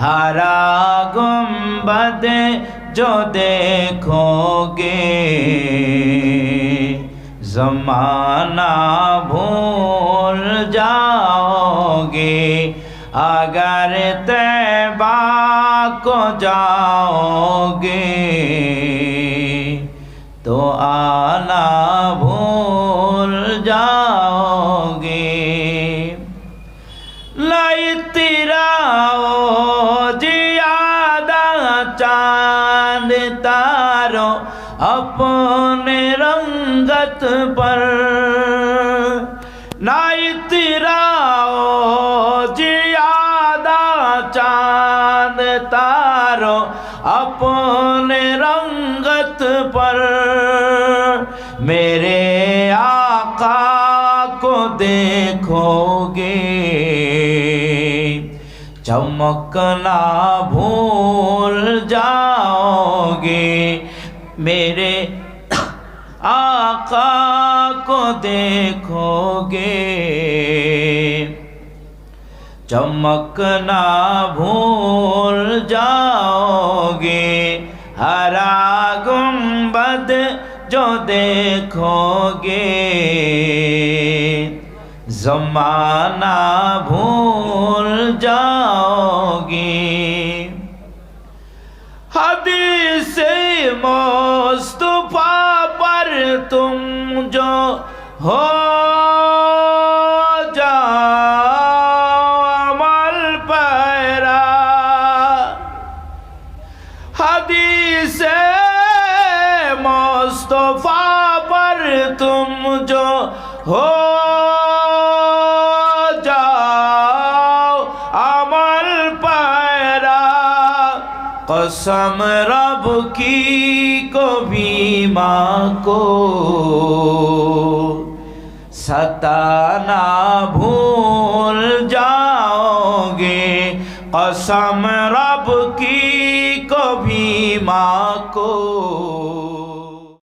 ہرا گنبد جو دیکھو گے زمانہ بھول جاؤ گے اگر تیبہ کو جاؤ اپنے رنگت پر لائی تیراؤ جیادہ چاند تارو، اپنے رنگت پر میرے آقا کو دیکھو گے۔ چمکنا بھول آقا کو دیکھو گے چمکنا بھول جاؤ گے ہرا گنبد جو دیکھو گے زمانہ بھول جاؤ گے حدیث مصطفیٰ پر تم جو ہو جاؤ عمل پیرا۔ حدیث مصطفیٰ پر تم جو ہو قسم رب کی کبھی ماں کو ستانا بھول جاؤ گے قسم رب کی کبھی ماں کو